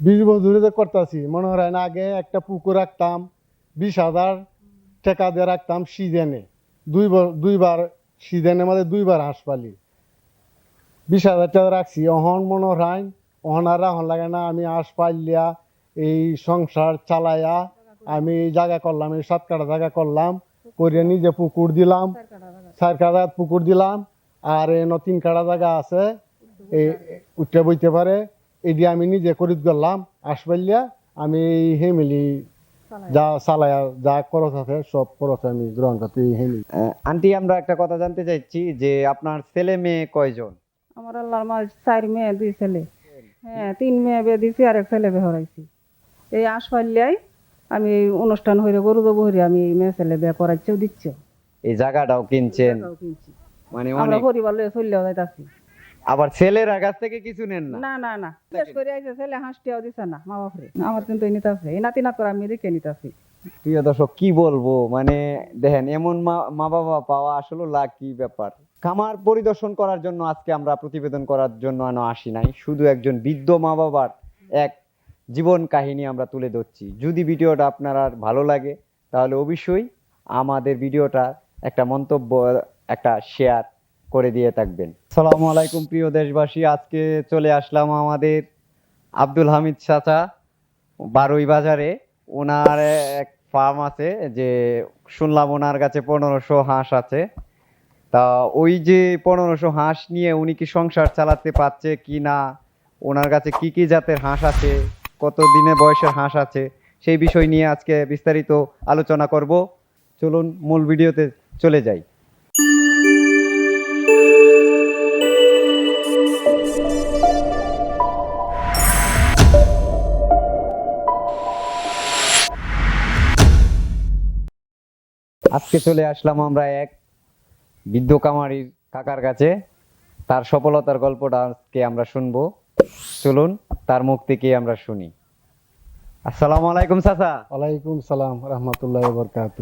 বিশ বছরে যে করতেছি মনে হয় না আগে একটা পুকুর রাখতাম বিশ হাজার টাকা দিয়ে রাখতাম সিজনে। দুই ব- দুইবার সিজনের মধ্যে দুইবার হাঁস পালি বিশ হাজার টাকা রাখছি অহন মনে হয় অহন আর রাহন লাগে না আমি হাঁস পাইলিয়া এই সংসার চালাইয়া আমি এই জায়গা করলাম এই সাত কাটা জায়গা করলাম করে নিজে পুকুর দিলাম চার কাটা পুকুর দিলাম আর এন তিন কাটা জায়গা আছে এই উঠতে বইতে পারে এটি আমি নিজে করিত করলাম আসবাইলিয়া আমি হেমিলি যা চালায়া যা খরচ আছে সব খরচ আমি গ্রহণ করতে হেমিলি। আন্টি আমরা একটা কথা জানতে চাইছি যে আপনার ছেলে মেয়ে কয়জন? আমার আল্লাহর মাল চার মেয়ে দুই ছেলে। হ্যাঁ তিন মেয়ে বিয়ে দিছি আর এক ছেলে বিয়ে হরাইছি। এই আশপাল্লিয়ায় আমি অনুষ্ঠান হইরে গরু দেবো হইরে আমি মেয়ে ছেলে বিয়ে করাইছেও দিচ্ছে এই জায়গাটাও কিনছেন? কিনছি। মানে আমরা অনেক পরিবার লয়ে চললেও যাইতাছি। আবার ছেলেরা কাছ থেকে কিছু নেন না। না না না। শেষ করে আইছে ছেলে হাঁসটিও দিছে না? মা বাপরে আমার কিন্তু এই নিতে আছে এই নাতি না করে আমি দেখে নিতেছি। প্রিয় দর্শক কি বলব? মানে দেখেন এমন মা মা বাবা পাওয়া আসলে লাকি ব্যাপার। খামার পরিদর্শন করার জন্য আজকে আমরা প্রতিবেদন করার জন্য আনো আসি নাই শুধু একজন বৃদ্ধ মা বাবার এক জীবন কাহিনী আমরা তুলে ধরছি। যদি ভিডিওটা আপনার আর ভালো লাগে তাহলে অবশ্যই আমাদের ভিডিওটা একটা মন্তব্য একটা শেয়ার করে দিয়ে থাকবেন। সালামু আলাইকুম, প্রিয় দেশবাসী। আজকে চলে আসলাম আমাদের আব্দুল হামিদ চাচা বারুই বাজারে। ওনার এক ফার্ম আছে যে শুনলাম ওনার কাছে পনেরোশো হাঁস আছে। তা ওই যে পনেরোশো হাঁস নিয়ে উনি কি সংসার চালাতে পারছে কি না, ওনার কাছে কি কি জাতের হাঁস আছে, কত দিনে বয়সের হাঁস আছে, সেই বিষয় নিয়ে আজকে বিস্তারিত আলোচনা করব। চলুন মূল ভিডিওতে চলে যাই। আজকে চলে আসলাম আমরা এক বৃদ্ধ কামারির কাকার কাছে। তার সফলতার গল্পটা আজকে আমরা শুনব। চলুন তার মুখ থেকে আমরা শুনি। আসসালামু আলাইকুম চাচা। ওয়ালাইকুম সালাম রহমতুল্লাহ বরকাত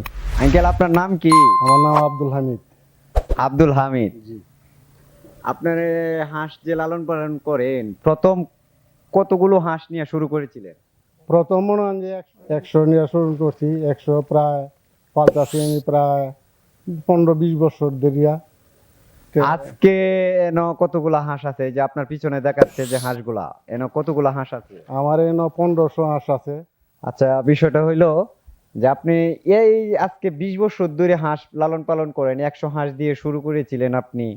আঙ্কেল আপনার নাম কি? আমার নাম আব্দুল হামিদ। আব্দুল হামিদ। আপনার হাঁস যে লালন পালন করেন প্রথম কতগুলো হাঁস নিয়ে শুরু করেছিলেন? প্রথম মনে হয় যে একশো নিয়ে শুরু করছি একশো প্রায় পাল্টাছি আমি প্রায় পনেরো বিশ বছর দেরিয়া আজকে এন কতগুলা হাঁস আছে? যে আপনার পিছনে দেখাচ্ছে যে হাঁসগুলা এন কতগুলা হাঁস আছে? আমার এনে পনেরোশো হাঁস আছে। আচ্ছা বিষয়টা হইল যে আপনি এই আজকে বিশ বছর ধরে হাঁস লালন পালন করেন একশো হাঁস দিয়ে শুরু করেছিলেন আপনি।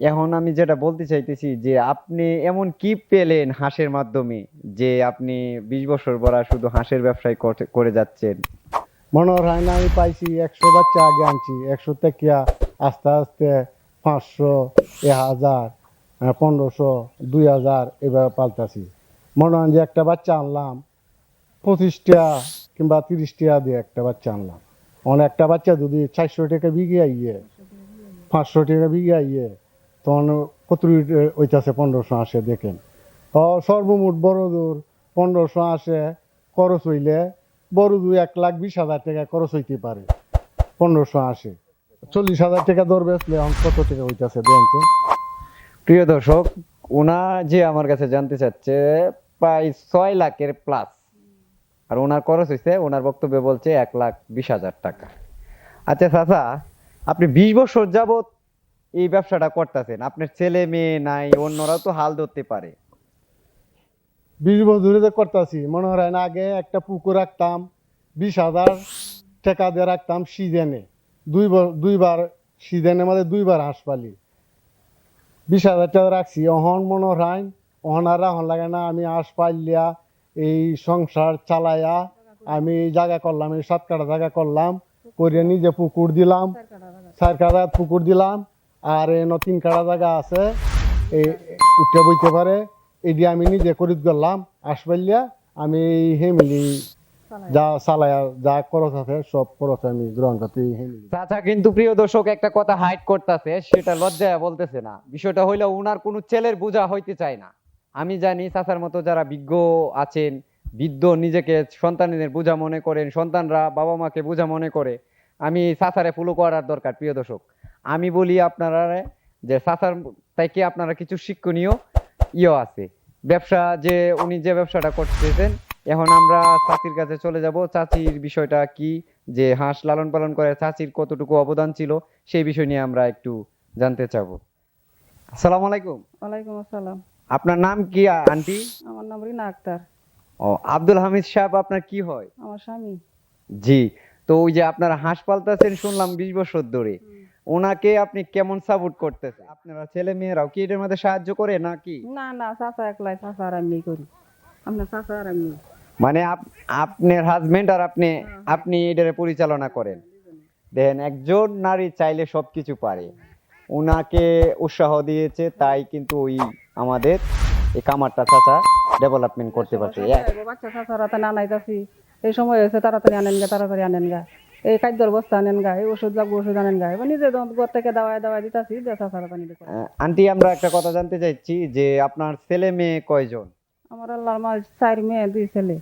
এখন আমি যেটা বলতে চাইতেছি যে আপনি এমন কি পেলেন হাঁসের মাধ্যমে যে আপনি বিশ বছর পর শুধু হাঁসের ব্যবসায় করে যাচ্ছেন? মনে হয় না আমি পাইছি একশো বাচ্চা আগে আনছি, একশো থেকে আস্তে আস্তে পাঁচশো, এ হাজার পনেরোশো, দুই হাজার এভাবে পাল্টাছি মনে হয় যে একটা বাচ্চা আনলাম, পঁচিশটা কিংবা তিরিশটা দিয়ে একটা বাচ্চা আনলাম। অনেক একটা বাচ্চা যদি চারশো টাকা বিঘে আইয়ে, পাঁচশো টাকা বিঘে আইয়ে, তখন কত ওইটাছে পনেরোশো আসে দেখেন। সর্বমোট বড় দূর পনেরোশো আসে, খরচ হইলে বড় দূর এক লাখ বিশ হাজার টাকা খরচ হইতে পারে, পনেরোশো আসে চল্লিশ হাজার টাকা ধরবে এখন কত টাকা হইতেছে দেখছে প্রিয় দর্শক ওনা যে আমার কাছে জানতে চাচ্ছে, প্রায় ছয় লাখের প্লাস আর ওনার খরচ হয়েছে ওনার বক্তব্যে বলছে এক লাখ বিশ হাজার টাকা। আচ্ছা চাচা, আপনি বিশ বছর যাবত এই ব্যবসাটা করতেছেন। আপনার ছেলে, মেয়ে নাই, অন্যরাও তো হাল ধরতে পারে। বিশ বছর যে করতেছি, মনে হয় না আগে একটা পুকুর রাখতাম, বিশ হাজার টাকা দিয়ে রাখতাম সিজনে। দুই দুইবার সিজনের মধ্যে দুইবার হাঁস পালি বিশ হাজার টাকা রাখছি, অহন মনে হয়, অহন আর রাহন লাগে না, আমি হাঁস পাইলিয়া এই সংসার চালাইয়া আমি জায়গা করলাম, এই সাত কাটা জায়গা করলাম করে নিজে পুকুর দিলাম, চার কাটা পুকুর দিলাম, আর এন তিন কাটা জায়গা আছে এই উঠে বইতে পারে এটি আমি নিজে করিত করলাম আসবাইলিয়া আমি এই হেমিলি যা চালায়া যা খরচ আছে, সব খরচ আমি গ্রহণ করতে কিন্তু প্রিয় দর্শক, একটা কথা করতেছে, সেটা লজ্জায় বলতেছে না। বিষয়টা হইল উনার কোনো ছেলের বোঝা হইতে চায় না। আমি জানি চাচার মতো যারা বিজ্ঞ আছেন, বৃদ্ধ নিজেকে সন্তানের বোঝা মনে করেন, সন্তানরা বাবা মাকে বোঝা মনে করে, আমি চাচারে ফলো করার দরকার, প্রিয় দর্শক। আমি বলি আপনারা যে চাচার থেকে আপনারা কিছু শিক্ষণীয় ইয়ে আছে। ব্যবসা যে উনি যে ব্যবসাটা করতেছেন এখন আমরা চাচির কাছে চলে যাব। চাচির বিষয়টা কি? যে হাঁস লালন পালন করে চাচির কতটুকু অবদান ছিল সেই বিষয় নিয়ে আমরা একটু জানতে চাবো। আসসালামু আলাইকুম। ওয়ালাইকুম আসসালাম। আপনার নাম কি আন্টি? আমার নাম রিনা আক্তার। ও আব্দুল হামিদ সাহেব আপনার কি হয়? আমার স্বামী। জি তো ওই যে আপনারা হাঁস পালতেছেন শুনলাম বিশ বছর ধরে। ওনাকে আপনি কেমন সাপোর্ট করতেছেন? আপনারা ছেলে মেয়েরাও কি এটার মধ্যে সাহায্য করে নাকি? না না চাচা একলাই চাচা আর আমি করি। আপনার চাচা আর আমি। মানে আপনার হাজবেন্ড আর আপনি আপনি এটারে পরিচালনা করেন। দেখেন একজন নারী চাইলে সবকিছু পারে। ওনাকে উৎসাহ দিয়েছে তাই কিন্তু ওই আমাদের এই কামারটা চাচা ডেভেলপমেন্ট করতে পারছে। বাচ্চা চাচারা তো নানাইতাছি এই সময় হয়েছে তাড়াতাড়ি আনেন গা তাড়াতাড়ি আনেন গা। এই খাদ্যর বস্তা আনেন গায়ে ওষুধ লাগবে ওষুধ আনেন গায়ে এবার নিজে ঘর থেকে দাওয়ায় দাওয়ায় দিতাছি দিয়ে চাচারা পানি করে। আন্টি আমরা একটা কথা জানতে চাইছি যে আপনার ছেলে মেয়ে কয়জন? আমার আল্লাহর মাল চার মেয়ে দুই ছেলে।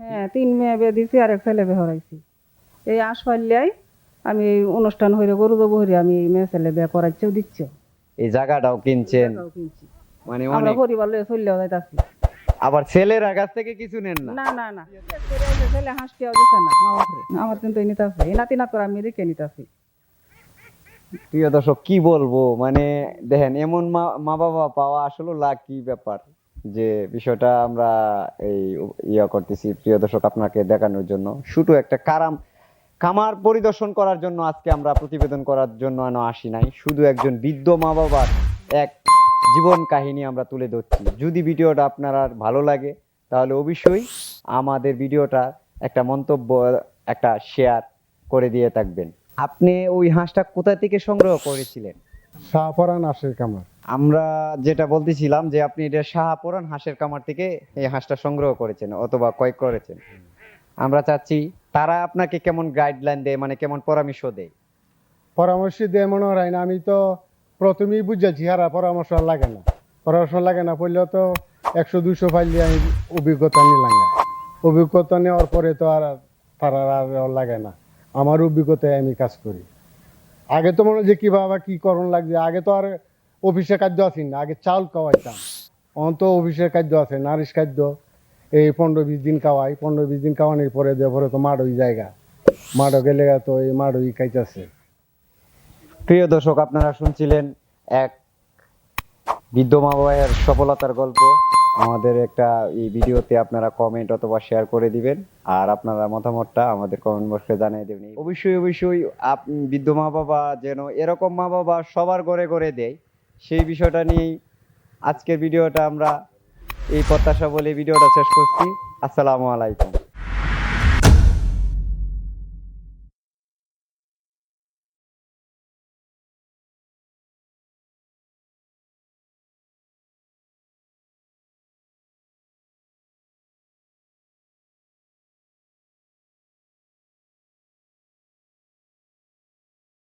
হ্যাঁ তিন মেয়ে বিয়ে দিছি আর এক ছেলে বিয়ে হরাইছি এই আশপাল্লিয়ায় আমি অনুষ্ঠান হইরে গরু দেবো হইরে আমি মেয়ে ছেলে বিয়ে করাইছেও দিচ্ছে এই জায়গাটাও কিনছেন? কিনছি। মানে আমরা অনেক পরিবার লয়ে চললেও যাইতাছি। আবার ছেলেরা কাছ থেকে কিছু নেন না। না না না। ছেলে হাসতে দিছে না। আমার কিন্তু নিতাছে এই নাতি নাতর আমি দেখে নিতাছি প্রিয় দর্শক কি বলব? মানে দেখেন এমন মা মা বাবা পাওয়া আসলে লাকি ব্যাপার যে বিষয়টা আমরা এই ইয়া করতেছি। প্রিয় দর্শক আপনাকে দেখানোর জন্য শুধু একটা কারাম খামার পরিদর্শন করার জন্য আজকে আমরা প্রতিবেদন করার জন্য আসি নাই। শুধু একজন বৃদ্ধ মা বাবার এক জীবন কাহিনী আমরা তুলে ধরছি। যদি ভিডিওটা আপনার আর ভালো লাগে তাহলে অবশ্যই আমাদের ভিডিওটা একটা মন্তব্য একটা শেয়ার করে দিয়ে থাকবেন। আপনি ওই হাঁসটা কোথা থেকে সংগ্রহ করেছিলেন? শাহপরান হাঁসের কামার আমরা যেটা বলতেছিলাম যে আপনি এটা শাহপুরান হাঁসের কামার থেকে এই হাঁসটা সংগ্রহ করেছেন অথবা ক্রয় করেছেন। আমরা চাচ্ছি তারা আপনাকে কেমন গাইডলাইন দেয় মানে কেমন পরামর্শ দেয়? পরামর্শ দেয় মনে হয় না আমি তো প্রথমেই বুঝেছি হারা পরামর্শ লাগে না। পরামর্শ লাগে না পড়লেও তো একশো দুশো ফাইল আমি অভিজ্ঞতা নিলাম না। অভিজ্ঞতা নেওয়ার পরে তো আর তারা আর লাগে না। আমার অভিজ্ঞতায় আমি কাজ করি। আগে তো মনে যে কীভাবে কি করণ লাগছে। আগে তো আর অফিসের খাদ্য আছি না। আগে চাল খাওয়াইতাম। অন তো অফিসের খাদ্য আছে, নারিশ খাদ্য। এই পনেরো, বিশ দিন খাওয়াই। পনেরো, বিশ দিন খাওয়ানোর পরে দিয়ে পরে তো মাড়ই জায়গা। মাড়ো গেলে তো এই মাড়ই খাইতেছে। প্রিয় দর্শক, আপনারা শুনছিলেন এক বৃদ্ধ মা বাবার সফলতার গল্প। আমাদের একটা এই ভিডিওতে আপনারা কমেন্ট অথবা শেয়ার করে দিবেন, আর আপনারা মতামতটা আমাদের কমেন্ট বক্সে জানিয়ে দেবেন। অবশ্যই অবশ্যই বৃদ্ধ মা বাবা যেন এরকম মা বাবা সবার ঘরে ঘরে দেয়, সেই বিষয়টা নিয়েই আজকের ভিডিওটা আমরা এই প্রত্যাশা বলে ভিডিওটা শেষ করছি। আসসালামু আলাইকুম।